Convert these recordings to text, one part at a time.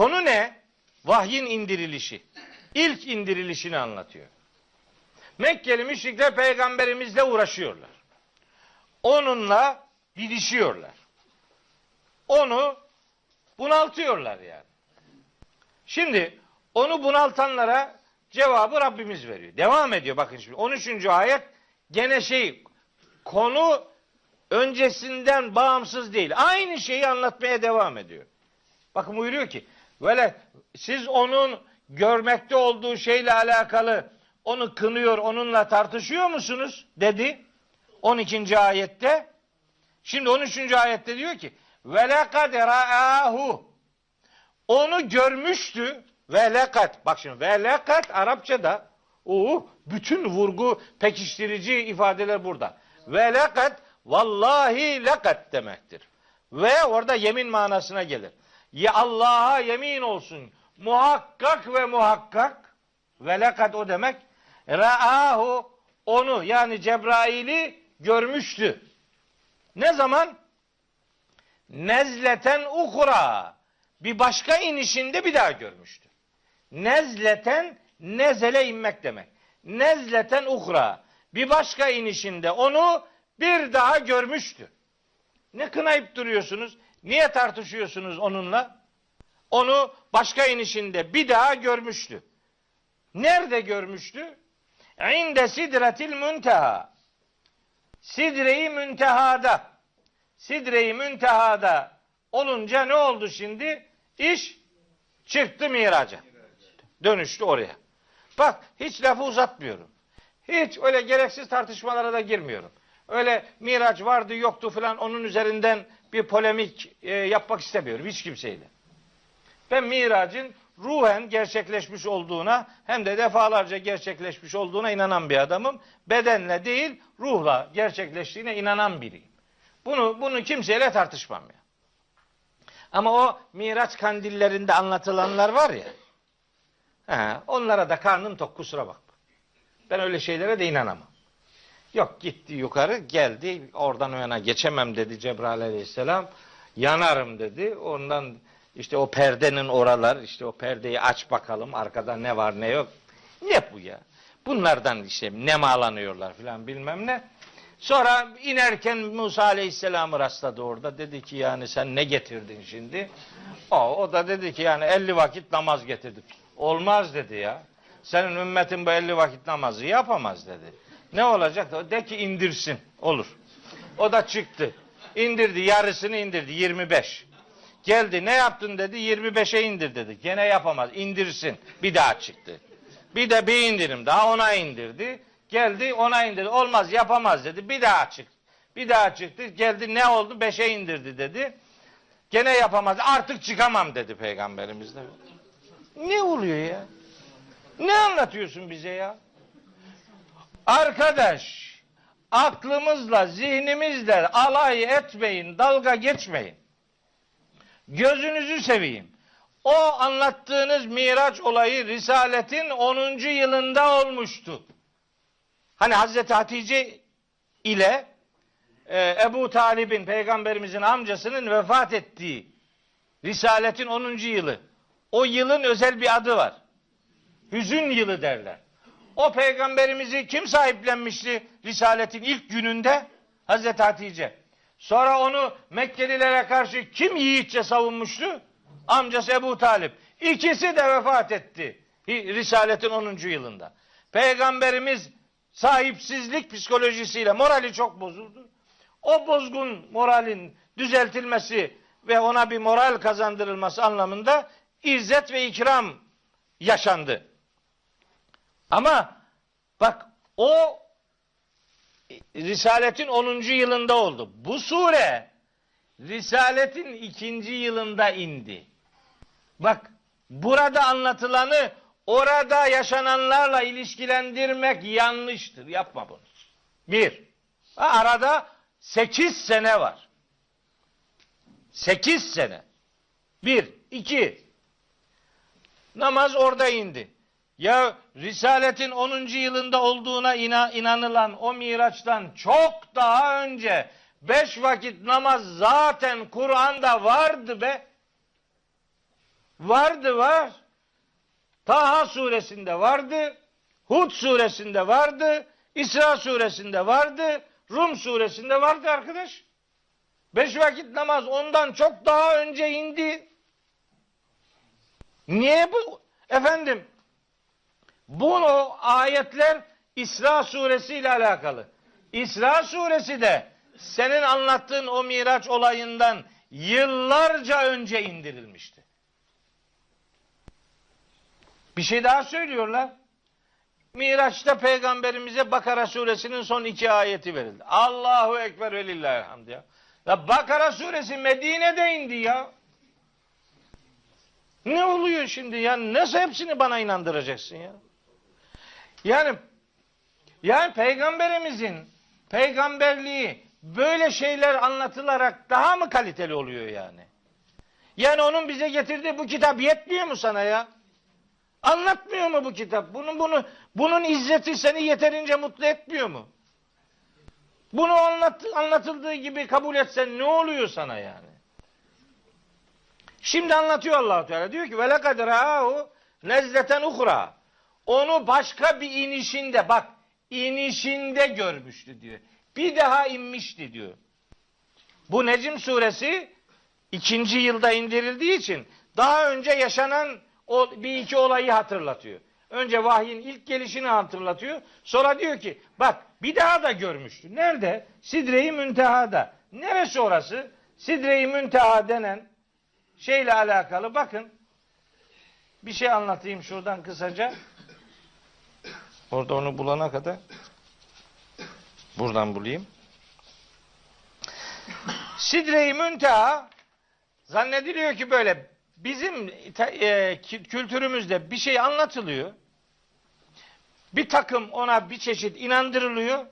Konu ne? Vahyin indirilişi. İlk indirilişini anlatıyor. Mekkeli müşrikler peygamberimizle uğraşıyorlar. Onunla didişiyorlar. Onu bunaltıyorlar yani. Şimdi onu bunaltanlara cevabı Rabbimiz veriyor. Devam ediyor bakın şimdi 13. ayet gene şey konu öncesinden bağımsız değil. Aynı şeyi anlatmaya devam ediyor. Bakın buyuruyor ki böyle siz onun görmekte olduğu şeyle alakalı onu kınıyor, onunla tartışıyor musunuz? dedi. 12. ayette. Şimdi 13. ayette diyor ki ve lekad ra'ahu onu görmüştü ve lekat bak şimdi ve lekat Arapçada o bütün vurgu pekiştirici ifadeler burada. Ve lekat vallahi lekat demektir. Ve orada yemin manasına gelir. Ya Allah'a yemin olsun. Muhakkak ve muhakkak ve lekat o demek. Ra'ahu onu yani Cebrail'i görmüştü. Ne zaman? Nezleten ukura. Bir başka inişinde bir daha görmüştü. Nezleten nezele inmek demek. Nezleten ukra. Bir başka inişinde onu bir daha görmüştü. Ne kınayıp duruyorsunuz? Niye tartışıyorsunuz onunla? Onu başka inişinde bir daha görmüştü. Nerede görmüştü? İnde sidretil münteha. Sidre-i müntehada. Sidre-i müntehada olunca ne oldu şimdi? İş çıktı miraca. Dönüştü oraya. Bak hiç lafı uzatmıyorum. Hiç öyle gereksiz tartışmalara da girmiyorum. Öyle miraç vardı yoktu falan onun üzerinden bir polemik e, yapmak istemiyorum hiç kimseyle. Ben miracın ruhen gerçekleşmiş olduğuna hem de defalarca gerçekleşmiş olduğuna inanan bir adamım. Bedenle değil ruhla gerçekleştiğine inanan biriyim. Bunu bunu kimseyle tartışmam ya. Ama o miraç kandillerinde anlatılanlar var ya. He, onlara da karnım tok kusura bakma. Ben öyle şeylere de inanamam. Yok gitti yukarı geldi oradan yana geçemem dedi Cebrail aleyhisselam. Yanarım dedi. Ondan işte o perdenin oralar işte o perdeyi aç bakalım arkada ne var ne yok. Ne bu ya? Bunlardan işte nemalanıyorlar filan bilmem ne. Sonra inerken Musa Aleyhisselam'ı rastladı orada. Dedi ki yani sen ne getirdin şimdi? O, o da dedi ki yani 50 vakit namaz getirdim. Olmaz dedi ya. Senin ümmetin bu 50 vakit namazı yapamaz dedi. Ne olacak? De ki indirsin. Olur. O da çıktı. İndirdi. Yarısını indirdi. 25. Geldi. Ne yaptın dedi. 25'e indir dedi. Gene yapamaz. İndirsin. Bir daha çıktı. Bir de bir indirim daha ona indirdi. Geldi ona indirdi. Olmaz yapamaz dedi. Bir daha çıktı. Bir daha çıktı. Geldi ne oldu? Beşe indirdi dedi. Gene yapamaz. Artık çıkamam dedi peygamberimiz de. Ne oluyor ya? Ne anlatıyorsun bize ya? Arkadaş, aklımızla, zihnimizle alay etmeyin, dalga geçmeyin. Gözünüzü seveyim. O anlattığınız Miraç olayı Risaletin 10. yılında olmuştu. Hani Hazreti Hatice ile e, Ebu Talib'in peygamberimizin amcasının vefat ettiği Risaletin 10. yılı. O yılın özel bir adı var. Hüzün yılı derler. O peygamberimizi kim sahiplenmişti Risaletin ilk gününde? Hazreti Hatice. Sonra onu Mekkelilere karşı kim yiğitçe savunmuştu? Amcası Ebu Talip. İkisi de vefat etti. Risaletin 10. yılında. Peygamberimiz sahipsizlik psikolojisiyle morali çok bozuldu. O bozgun moralin düzeltilmesi ve ona bir moral kazandırılması anlamında izzet ve ikram yaşandı. Ama bak o Risaletin 10. yılında oldu. Bu sure Risaletin 2. yılında indi. Bak burada anlatılanı orada yaşananlarla ilişkilendirmek yanlıştır. Yapma bunu. Bir. Arada 8 sene var. 8 sene. Bir. iki. Namaz orada indi. Ya Risaletin 10. yılında olduğuna inanılan o Miraç'tan çok daha önce beş vakit namaz zaten Kur'an'da vardı be. Vardı var. Taha suresinde vardı. Hud suresinde vardı. İsra suresinde vardı. Rum suresinde vardı arkadaş. Beş vakit namaz ondan çok daha önce indi. Niye bu? Efendim bu o ayetler İsra suresi ile alakalı. İsra suresi de senin anlattığın o miraç olayından yıllarca önce indirilmişti. Bir şey daha söylüyorlar. Miraç'ta peygamberimize Bakara suresinin son iki ayeti verildi. Allahu Ekber ve lillahi hamd ya. Ya Bakara suresi Medine'de indi ya. Ne oluyor şimdi ya? Nasıl hepsini bana inandıracaksın ya? Yani yani peygamberimizin peygamberliği böyle şeyler anlatılarak daha mı kaliteli oluyor yani? Yani onun bize getirdiği bu kitap yetmiyor mu sana ya? Anlatmıyor mu bu kitap? Bunun bunu bunun izzeti seni yeterince mutlu etmiyor mu? Bunu anlat, anlatıldığı gibi kabul etsen ne oluyor sana yani? Şimdi anlatıyor Allah Teala diyor ki ve lekad ra'ahu nezleten uhra. Onu başka bir inişinde bak inişinde görmüştü diyor. Bir daha inmişti diyor. Bu Necim suresi ikinci yılda indirildiği için daha önce yaşanan o bir iki olayı hatırlatıyor. Önce vahyin ilk gelişini hatırlatıyor. Sonra diyor ki bak bir daha da görmüştü. Nerede? Sidre-i Münteha'da. Neresi orası? Sidre-i Münteha denen şeyle alakalı bakın. Bir şey anlatayım şuradan kısaca. Orada onu bulana kadar buradan bulayım. Sidre-i Münteha zannediliyor ki böyle bizim e, kültürümüzde bir şey anlatılıyor. Bir takım ona bir çeşit inandırılıyor.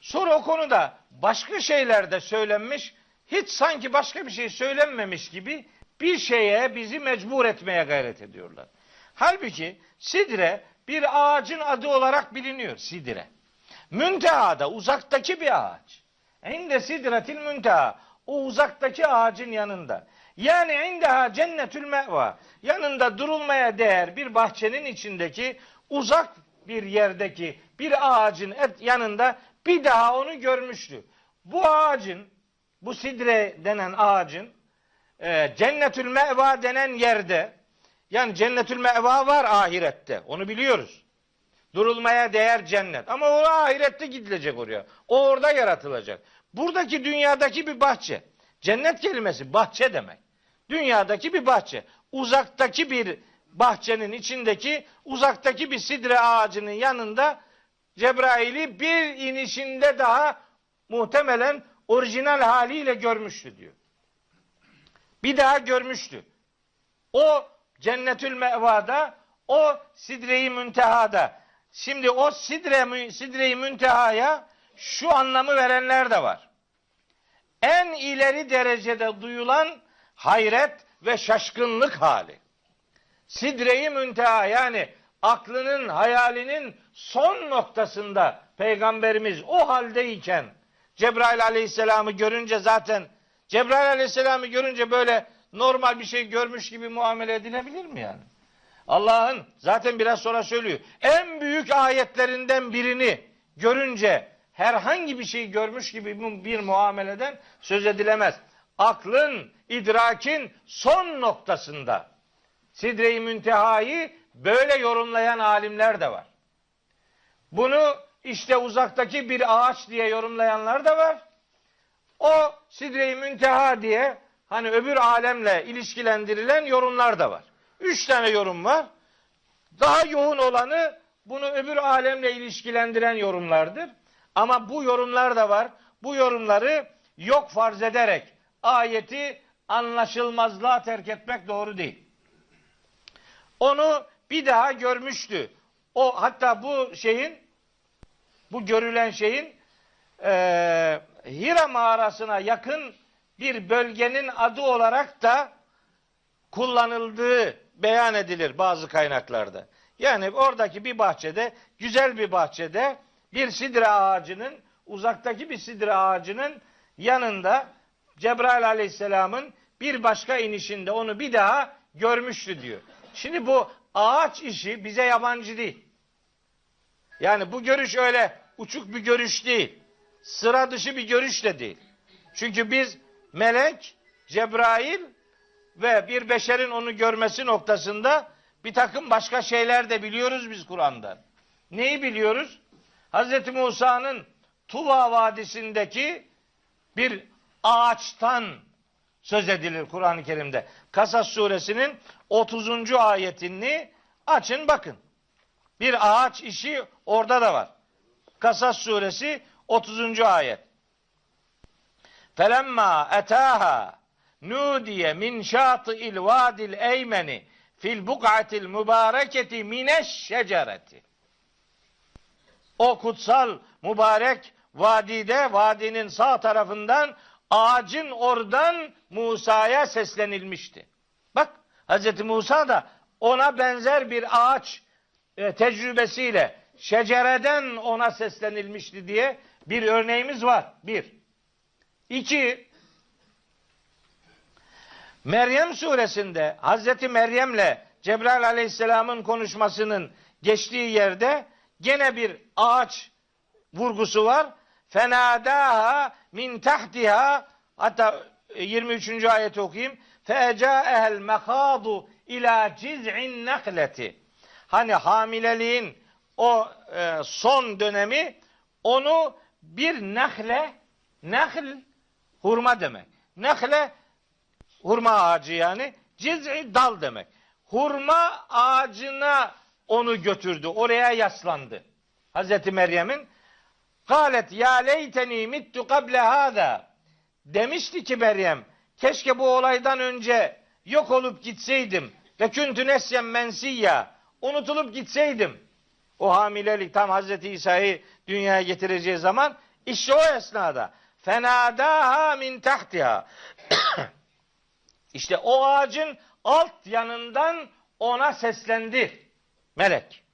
Sonra o konuda başka şeyler de söylenmiş. Hiç sanki başka bir şey söylenmemiş gibi bir şeye bizi mecbur etmeye gayret ediyorlar. Halbuki sidre bir ağacın adı olarak biliniyor sidre. Münteha'da uzaktaki bir ağaç. İnde sidretil münteha. O uzaktaki ağacın yanında. Yani indeha cennetül meva. Yanında durulmaya değer bir bahçenin içindeki uzak bir yerdeki bir ağacın yanında bir daha onu görmüştü. Bu ağacın, bu sidre denen ağacın e, cennetül meva denen yerde yani cennetül meva var ahirette. Onu biliyoruz. Durulmaya değer cennet. Ama o ahirette gidilecek oraya. O orada yaratılacak. Buradaki dünyadaki bir bahçe. Cennet kelimesi bahçe demek. Dünyadaki bir bahçe. Uzaktaki bir bahçenin içindeki uzaktaki bir sidre ağacının yanında Cebrail'i bir inişinde daha muhtemelen orijinal haliyle görmüştü diyor. Bir daha görmüştü. O cennetül mevada, o sidre-i müntehada. Şimdi o sidre, sidre-i müntehaya şu anlamı verenler de var. En ileri derecede duyulan hayret ve şaşkınlık hali. Sidre-i münteha yani aklının, hayalinin son noktasında peygamberimiz o haldeyken Cebrail aleyhisselamı görünce zaten Cebrail aleyhisselamı görünce böyle normal bir şey görmüş gibi muamele edilebilir mi yani? Allah'ın zaten biraz sonra söylüyor. En büyük ayetlerinden birini görünce herhangi bir şey görmüş gibi bir muameleden söz edilemez. Aklın, idrakin son noktasında Sidre-i Münteha'yı böyle yorumlayan alimler de var. Bunu işte uzaktaki bir ağaç diye yorumlayanlar da var. O Sidre-i Münteha diye hani öbür alemle ilişkilendirilen yorumlar da var. Üç tane yorum var. Daha yoğun olanı bunu öbür alemle ilişkilendiren yorumlardır. Ama bu yorumlar da var. Bu yorumları yok farz ederek ayeti anlaşılmazlığa terk etmek doğru değil. Onu bir daha görmüştü. O hatta bu şeyin bu görülen şeyin e, Hira mağarasına yakın bir bölgenin adı olarak da kullanıldığı beyan edilir bazı kaynaklarda. Yani oradaki bir bahçede, güzel bir bahçede bir sidre ağacının, uzaktaki bir sidre ağacının yanında Cebrail aleyhisselamın bir başka inişinde onu bir daha görmüştü diyor. Şimdi bu ağaç işi bize yabancı değil. Yani bu görüş öyle uçuk bir görüş değil. Sıra dışı bir görüş de değil. Çünkü biz melek, Cebrail ve bir beşerin onu görmesi noktasında bir takım başka şeyler de biliyoruz biz Kur'an'dan. Neyi biliyoruz? Hz. Musa'nın Tuva Vadisi'ndeki bir ağaçtan söz edilir Kur'an-ı Kerim'de. Kasas suresinin 30. ayetini açın bakın. Bir ağaç işi orada da var. Kasas suresi 30. ayet. Felemma etaha nudiye min şatı'il vadil eymeni fil buk'atil mübareketi mineş şecereti. O kutsal mübarek vadide vadinin sağ tarafından ağacın oradan Musa'ya seslenilmişti. Bak Hz. Musa da ona benzer bir ağaç e, tecrübesiyle şecereden ona seslenilmişti diye bir örneğimiz var. Bir. İki. Meryem suresinde Hazreti Meryem'le Cebrail aleyhisselamın konuşmasının geçtiği yerde gene bir ağaç vurgusu var. Fenadaha min tahtiha hatta 23. ayeti okuyayım. Fecaehel mekadu ila ciz'in nakleti. Hani hamileliğin o e, son dönemi onu bir nahle nahl hurma demek. Nahle hurma ağacı yani ciz'i dal demek. Hurma ağacına onu götürdü. Oraya yaslandı. Hazreti Meryem'in Kalet ya leyteni mittu kable hada. Demişti ki Meryem, keşke bu olaydan önce yok olup gitseydim. Ve küntü nesyen mensiyya. Unutulup gitseydim. O hamilelik tam Hazreti İsa'yı dünyaya getireceği zaman işte o esnada fenadaha min tahtiha. işte o ağacın alt yanından ona seslendi melek.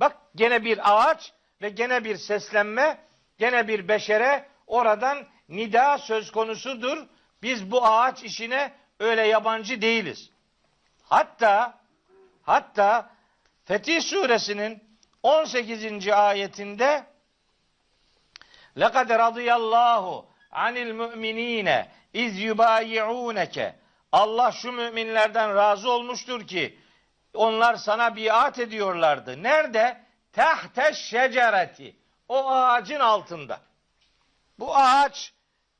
Bak gene bir ağaç ve gene bir seslenme, gene bir beşere oradan nida söz konusudur. Biz bu ağaç işine öyle yabancı değiliz. Hatta hatta Fetih suresinin 18. ayetinde لَقَدْ رَضِيَ اللّٰهُ عَنِ الْمُؤْمِن۪ينَ اِذْ يُبَايِعُونَكَ Allah şu müminlerden razı olmuştur ki onlar sana biat ediyorlardı. Nerede? Tahte şecereti. O ağacın altında. Bu ağaç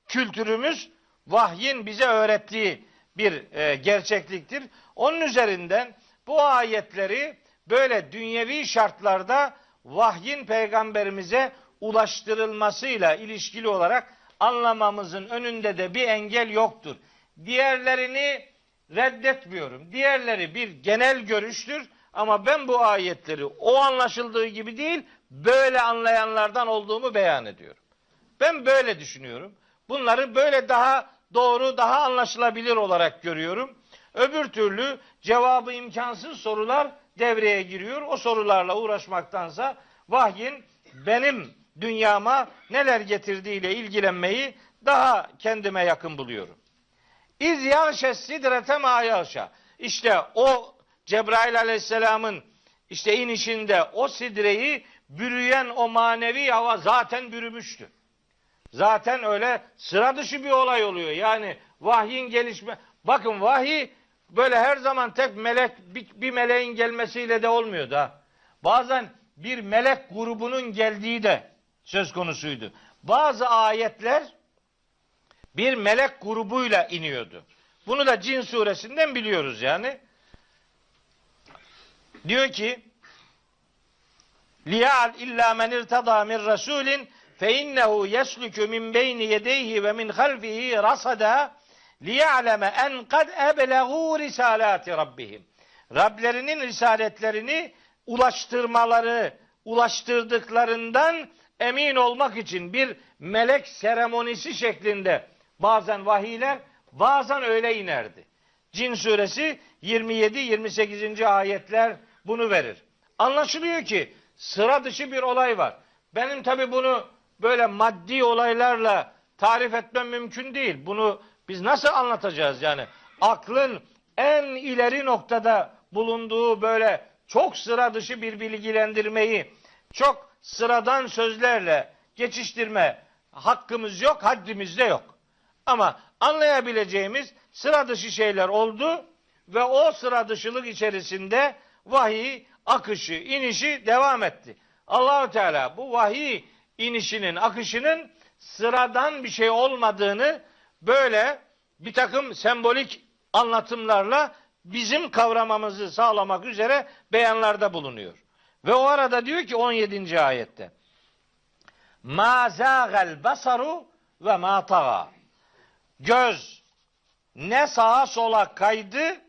kültürümüz vahyin bize öğrettiği bir e, gerçekliktir. Onun üzerinden bu ayetleri böyle dünyevi şartlarda vahyin peygamberimize ulaştırılmasıyla ilişkili olarak anlamamızın önünde de bir engel yoktur. Diğerlerini reddetmiyorum. Diğerleri bir genel görüştür ama ben bu ayetleri o anlaşıldığı gibi değil böyle anlayanlardan olduğumu beyan ediyorum. Ben böyle düşünüyorum. Bunları böyle daha doğru, daha anlaşılabilir olarak görüyorum. Öbür türlü cevabı imkansız sorular devreye giriyor. O sorularla uğraşmaktansa vahyin benim dünyama neler getirdiğiyle ilgilenmeyi daha kendime yakın buluyorum. İz yağşe sidrete ma yağşa. İşte o Cebrail aleyhisselamın işte inişinde o sidreyi bürüyen o manevi hava zaten bürümüştü. Zaten öyle sıra dışı bir olay oluyor. Yani vahyin gelişme. Bakın vahiy böyle her zaman tek melek bir, bir meleğin gelmesiyle de olmuyor da. Bazen bir melek grubunun geldiği de söz konusuydu. Bazı ayetler bir melek grubuyla iniyordu. Bunu da Cin suresinden biliyoruz yani. Diyor ki liyal illa men irtada min rasulin fe innehu yesluku min beyni yedeyhi ve min halfihi rasada liya'leme en kad ebleğu risalati rabbihim. Rablerinin risaletlerini ulaştırmaları, ulaştırdıklarından emin olmak için bir melek seremonisi şeklinde bazen vahiyler, bazen öyle inerdi. Cin suresi 27-28. ayetler bunu verir. Anlaşılıyor ki sıra dışı bir olay var. Benim tabi bunu böyle maddi olaylarla tarif etmem mümkün değil. Bunu biz nasıl anlatacağız yani? Aklın en ileri noktada bulunduğu böyle çok sıra dışı bir bilgilendirmeyi çok sıradan sözlerle geçiştirme hakkımız yok, haddimiz de yok. Ama anlayabileceğimiz sıra dışı şeyler oldu ve o sıra dışılık içerisinde vahiy akışı, inişi devam etti. Allahu Teala bu vahiy inişinin, akışının sıradan bir şey olmadığını böyle bir takım sembolik anlatımlarla bizim kavramamızı sağlamak üzere beyanlarda bulunuyor. Ve o arada diyor ki 17. ayette Ma zâgel basaru ve ma tağa. Göz ne sağa sola kaydı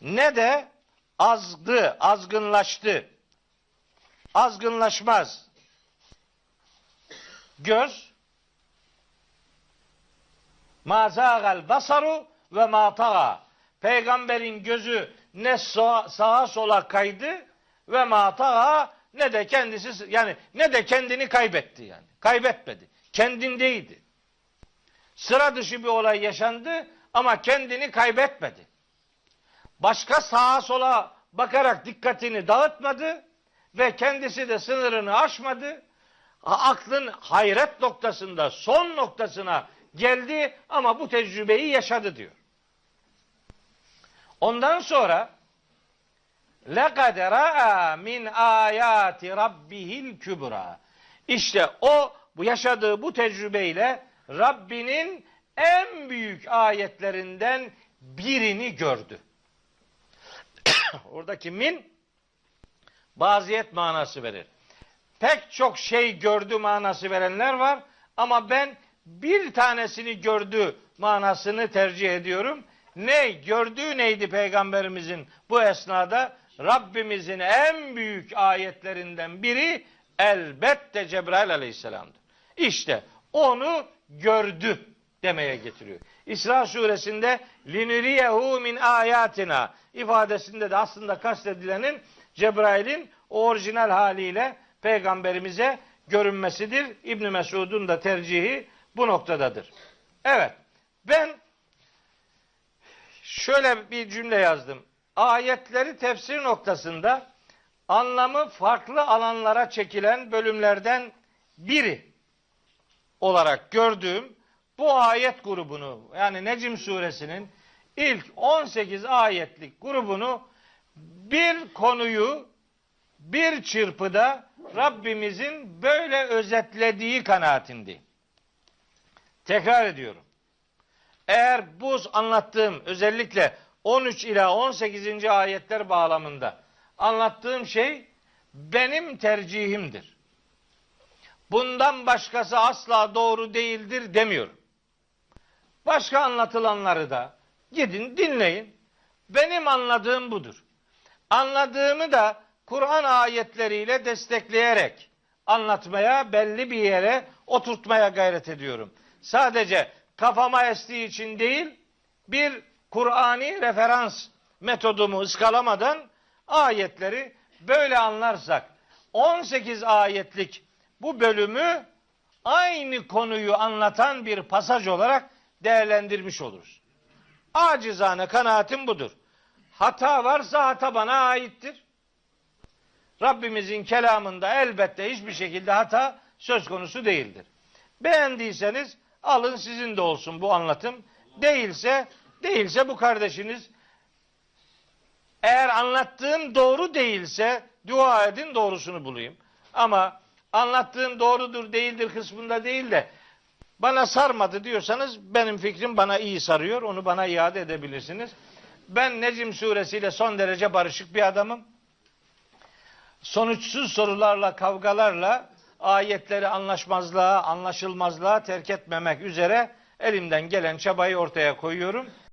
ne de azdı, azgınlaştı. Azgınlaşmaz. Göz ma zâgel basaru ve ma tağa. Peygamberin gözü ne sağa, sola kaydı ve ma tağa ne de kendisi yani ne de kendini kaybetti yani. Kaybetmedi. Kendindeydi. Sıra dışı bir olay yaşandı ama kendini kaybetmedi. Başka sağa sola bakarak dikkatini dağıtmadı ve kendisi de sınırını aşmadı. Aklın hayret noktasında son noktasına geldi ama bu tecrübeyi yaşadı diyor. Ondan sonra لَقَدْ رَأَى مِنْ آيَاتِ رَبِّهِ الْكُبْرَى İşte o bu yaşadığı bu tecrübeyle Rabbinin en büyük ayetlerinden birini gördü. Oradaki min baziyet manası verir. Pek çok şey gördü manası verenler var ama ben bir tanesini gördü manasını tercih ediyorum. Ne gördüğü neydi peygamberimizin bu esnada? Rabbimizin en büyük ayetlerinden biri elbette Cebrail aleyhisselamdır. İşte onu gördü demeye getiriyor. İsra suresinde linuriyehu min ayatina ifadesinde de aslında kastedilenin Cebrail'in orijinal haliyle peygamberimize görünmesidir. İbn Mesud'un da tercihi bu noktadadır. Evet. Ben şöyle bir cümle yazdım. Ayetleri tefsir noktasında anlamı farklı alanlara çekilen bölümlerden biri olarak gördüğüm bu ayet grubunu yani Necim suresinin ilk 18 ayetlik grubunu bir konuyu bir çırpıda Rabbimizin böyle özetlediği kanaatindeyim. Tekrar ediyorum. Eğer bu anlattığım özellikle 13 ila 18. ayetler bağlamında anlattığım şey benim tercihimdir. Bundan başkası asla doğru değildir demiyorum. Başka anlatılanları da gidin dinleyin. Benim anladığım budur. Anladığımı da Kur'an ayetleriyle destekleyerek anlatmaya, belli bir yere oturtmaya gayret ediyorum. Sadece kafama estiği için değil, bir Kur'ani referans metodumu ıskalamadan ayetleri böyle anlarsak 18 ayetlik bu bölümü aynı konuyu anlatan bir pasaj olarak değerlendirmiş oluruz. Acizane kanaatim budur. Hata varsa hata bana aittir. Rabbimizin kelamında elbette hiçbir şekilde hata söz konusu değildir. Beğendiyseniz alın sizin de olsun bu anlatım. Değilse değilse bu kardeşiniz eğer anlattığım doğru değilse dua edin doğrusunu bulayım. Ama anlattığım doğrudur değildir kısmında değil de bana sarmadı diyorsanız benim fikrim bana iyi sarıyor. Onu bana iade edebilirsiniz. Ben Necim suresiyle son derece barışık bir adamım. Sonuçsuz sorularla, kavgalarla ayetleri anlaşmazlığa, anlaşılmazlığa terk etmemek üzere elimden gelen çabayı ortaya koyuyorum.